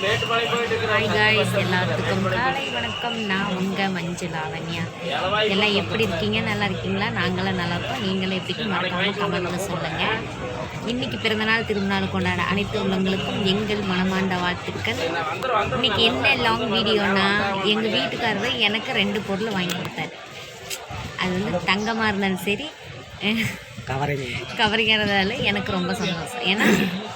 Hi guys எல்லாத்துக்கும் காலை வணக்கம். நான் உங்கள் மஞ்சு லாவண்யா எல்லாம் எப்படி இருக்கீங்க? நல்லா இருக்கீங்களா? நாங்களாம் நல்லா இருக்கோம். நீங்களும் எப்படி மறக்காம கமெண்ட்ல சொல்லுங்கள் இன்னைக்கு பிறந்தநாள் திருநாள் கொண்டாட அனைத்து உள்ளங்களுக்கும் எங்கள் மனமார்ந்த வாழ்த்துக்கள். இன்னைக்கு என்ன லாங் வீடியோனா எங்கள் வீட்டுக்காரர் எனக்கு ரெண்டு பொருள் வாங்கி கொடுத்தாரு. அது வந்து தங்கமாக இருந்தாலும் சரி கவரிங்கிறதால எனக்கு ரொம்ப சந்தோஷம். ஏன்னா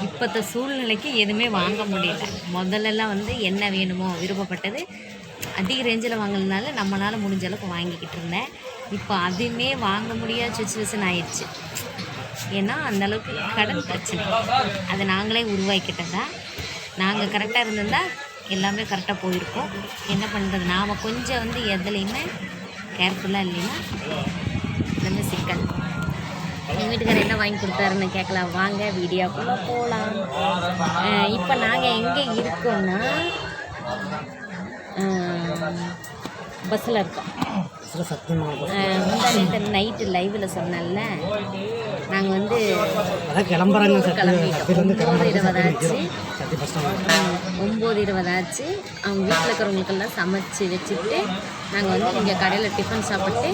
இப்போத்த சூழ்நிலைக்கு எதுவுமே வாங்க முடியல. முதல்லலாம் வந்து என்ன வேணுமோ விருப்பப்பட்டது அதிக ரேஞ்சில் வாங்கினதுனால நம்மளால் முடிஞ்ச அளவுக்கு வாங்கிக்கிட்டு இருந்தேன். இப்போ அதுவுமே வாங்க முடியாத சுச்சுவேஷன் ஆயிடுச்சு. ஏன்னா அந்த அளவுக்கு கடன் பிரச்சனை. அதை நாங்களே உருவாக்கிட்டதா? நாங்கள் கரெக்டாக இருந்திருந்தால் எல்லாமே கரெக்டாக போயிருக்கோம். என்ன பண்ணுறது நாம் கொஞ்சம் வந்து எதுலேயுமே கேர்ஃபுல்லாக இல்லைன்னா எல்லாமே சிக்கல். எங்கள் வீட்டுக்காரர் என்ன வாங்கி கொடுத்தாருன்னு கேட்கலாம். வாங்க வீடியோக்குள்ளே போகலாம் இப்போ நாங்கள் எங்கே இருக்கோம்னா பஸ்ஸில் இருக்கோம். நைட்டு லைவில் சொன்னேன்ல நாங்கள் வந்து கிளம்புறாங்க கிளம்பிட்டோம். இருபதாச்சு ஒம்பது இருபதாச்சு அவங்க வீட்டில் இருக்கிறவங்களுக்கெல்லாம் சமைச்சு வச்சுட்டு நாங்கள் வந்து இங்கே கடையில் டிஃபன் சாப்பிட்டு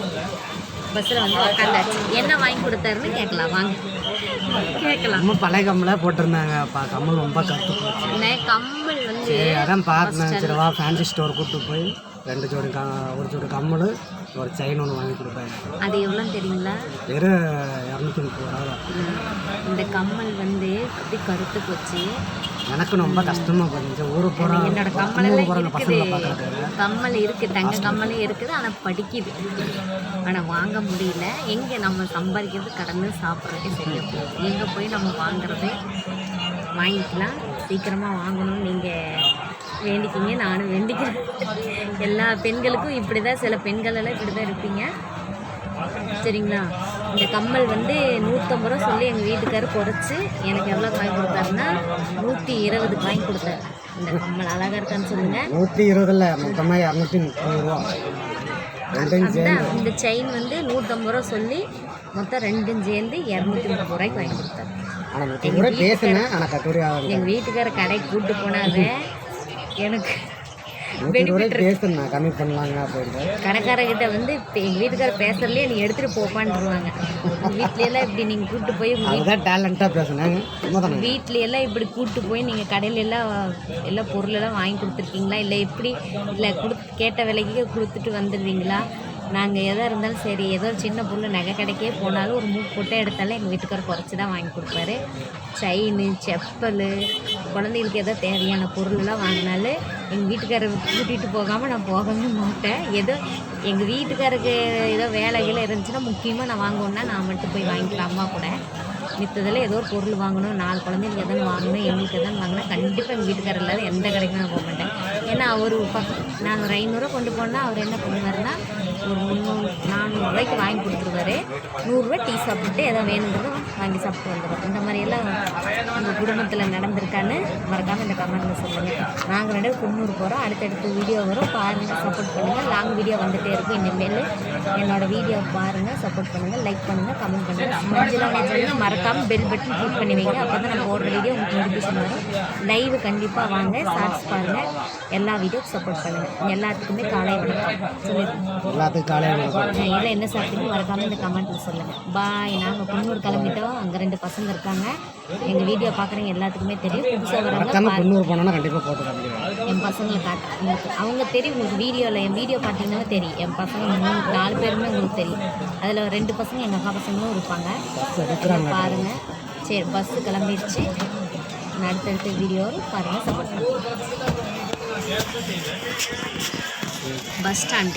பஸ்ஸில் வந்து உக்காந்தாச்சு. என்ன வாங்கி கொடுத்தாருன்னு கேட்கலாம். வாங்க. கேட்கலாம். நம்ம பழைய கம்மில் போட்டிருந்தாங்க. பா கம்மல் ரொம்ப கற்று போச்சு. கம்மல் வந்து அதான் பார்த்தேன். சரி வா ஃபேன்சி ஸ்டோர் கூப்பிட்டு போய் ரெண்டு ஜோடி க ஒரு ஜோடி கம்மல் ஒரு செயின் ஒன்று வாங்கி கொடுத்தாங்க அது எவ்வளோன்னு தெரியுங்களா? வெறும் இரநூத்தி முப்பது ரூபா இந்த கம்மல் வந்து அப்படி கருத்து போச்சு. எனக்கு ரொம்ப கஷ்டமாக போச்சு ஊருக்கு போகிறோம் என்னோட கம்மலெல்லாம் இருக்குது. கம்மல் இருக்குது. தங்க கம்மலும் இருக்குது. ஆனால் படிக்குது. ஆனால் வாங்க முடியல. எங்கே நம்ம சம்பாதிக்கிறது கடந்து சாப்பிட்றதே சரியா போகுது. எங்கே போய் நம்ம வாங்குறது வாங்கிக்கலாம். சீக்கிரமாக வாங்கணும்னு நீங்கள் வேண்டிக்கிங்க. நானும் வேண்டிக்கிறேன். எல்லா பெண்களுக்கும் இப்படி தான் சில பெண்கள் எல்லாம் இப்படி தான் இருப்பீங்க. சரிங்களா? இந்த கம்மல் வந்து நூற்றம்பது ரூபா சொல்லி எங்கள் வீட்டுக்காரர் குறைச்சி எனக்கு எவ்வளோ வாங்கி கொடுத்தாருன்னா நூற்றி இருபதுக்கு வாங்கி கொடுத்தாரு. இந்த கம்மல் அழகாக இருக்கான்னு சொல்லுங்கள் நூற்றி இருபதில் மொத்தமாக இரநூத்தி முப்பது ரூபா. இந்த செயின் வந்து நூற்றம்பது ரூபா சொல்லி மொத்தம் ரெண்டும் சேர்ந்து இரநூத்தி முப்பது ரூபாய்க்கு வாங்கி கொடுத்தாரு. எங்கள் வீட்டுக்காரர் கடைக்கு கூப்பிட்டு போனாங்க எனக்கு ரூபாய்க்கு பேசுனேன் கம்மி பண்ணலாங்க அப்படின்ட்டு கடைக்காரர்கிட்ட வந்து இப்போ எங்கள் வீட்டுக்காரர் பேசுறதுலேயே நீ எடுத்துகிட்டு போப்பான்ருவாங்க வீட்லையெல்லாம் இப்படி நீங்கள் கூப்பிட்டு போய் அதுதான் டேலண்ட்டாக பேசுனேன் சும்மா தானே? வீட்ல எல்லாம் இப்படி கூட்டு போய் நீங்கள் கடையில எல்லாம் எல்லா பொருளெல்லாம் வாங்கி கொடுத்துருக்கீங்களா? இல்லை எப்படி இல்லை கொடு கேட்ட விலைக்கு கொடுத்துட்டு வந்துடுவீங்களா நாங்கள் எதாக இருந்தாலும் சரி ஏதோ ஒரு சின்ன பொருள் நகை கடைக்கே போனாலும் ஒரு மூக்கு போட்டே எடுத்தாலும் எங்கள் வீட்டுக்காரர் குறைச்சி தான் வாங்கி கொடுப்பாரு. செயின் செப்பல் குழந்தைகளுக்கு ஏதோ தேவையான பொருளெல்லாம் வாங்கினாலும் எங்கள் வீட்டுக்காரர் கூட்டிகிட்டு போகாமல் நான் போகவே மாட்டேன். ஏதோ எங்கள் வீட்டுக்காருக்கு ஏதோ வேலைகள் இருந்துச்சுன்னா முக்கியமாக நான் வாங்கணுன்னா நான் மட்டும் போய் வாங்கிக்கலாம் அம்மா கூட. மித்ததில் ஏதோ ஒரு பொருள் வாங்கணும் நாலு குழந்தைங்களுக்கு எதாவது வாங்கணும் எங்களுக்கு எதாவது வாங்கணும் கண்டிப்பாக எங்கள் வீட்டுக்காரர் இல்லாத எந்த கடைக்கும் நான் போக மாட்டேன். ஏன்னா அவர் பக்கம் நான் ஒரு ஐநூறுரூவா கொண்டு போனால் அவர் என்ன பண்ணுவார்னா ஒரு முந்நூறு நானூறுரூவாய்க்கு வாங்கி கொடுத்துருவாரு. நூறுரூவா டீ சாப்பிட்டு எதோ வேணுங்கிறத வாங்கி சாப்பிட்டு வந்துடும் இந்த மாதிரியெல்லாம் உங்கள் குடும்பத்தில் நடந்திருக்கான்னு மறக்காமல் இந்த கமெண்ட்டில் சொல்லுங்கள் நாங்கள் ரெண்டு குன்னூர் போகிறோம் அடுத்தடுத்து வீடியோ வரும். பாருங்கள் சப்போர்ட் பண்ணுங்கள் லாங் வீடியோ வந்துகிட்டே இருக்கும். இனிமேல் என்னோடய வீடியோ பாருங்கள் சப்போர்ட் பண்ணுங்கள் லைக் பண்ணுங்கள் கமெண்ட் பண்ணுங்கள் மஞ்சள் மறக்காமல் பெல் பட்டன் கிளிக் பண்ணி வைங்க. அப்போ தான் நம்ம போடுற வீடியோ உங்களுக்கு நோட்டிஃபிகேஷன் வரும். லைவ் கண்டிப்பாக வாங்க ஷார்ட்ஸ் பாருங்கள் எல்லா வீடியோக்கும் சப்போர்ட் பண்ணுங்கள் எல்லாத்துக்குமே காலை வணக்கம். சொல்லிடுங்க எல்லாத்துக்கும் காலையில் வணக்கம். இல்லை என்ன சாப்பிட்டீங்க மறக்காமல் இந்த கமெண்ட்டில் சொல்லுங்கள் பாய் நாங்கள் குன்னூர் கிளம்பிட்டோம். அங்கே ரெண்டு பசங்க இருக்காங்க. எங்கள் வீடியோ பார்க்குறவங்க எல்லாத்துக்குமே தெரியும். புதுசாக வரவங்க. குன்னூர் கண்டிப்பாக போட்டு என் பசங்களை காட்டு. உங்களுக்கு அவங்க தெரியும். உங்களுக்கு வீடியோவில் என் வீடியோ பார்த்தீங்கன்னா தெரியும். என் பசங்க மூணு நாலு பேருமே உங்களுக்கு தெரியும். அதில் ரெண்டு பசங்க எங்கள் அக்கா பசங்களும் இருப்பாங்க. பாருங்கள் சரி பஸ்ஸு கிளம்பிடுச்சு நான் அடுத்தடுத்த வீடியோ பாருங்கள் சப்போர்ட் பண்ணுங்கள் ಬಸ್ ಸ್ಟ್ಯಾಂಡ್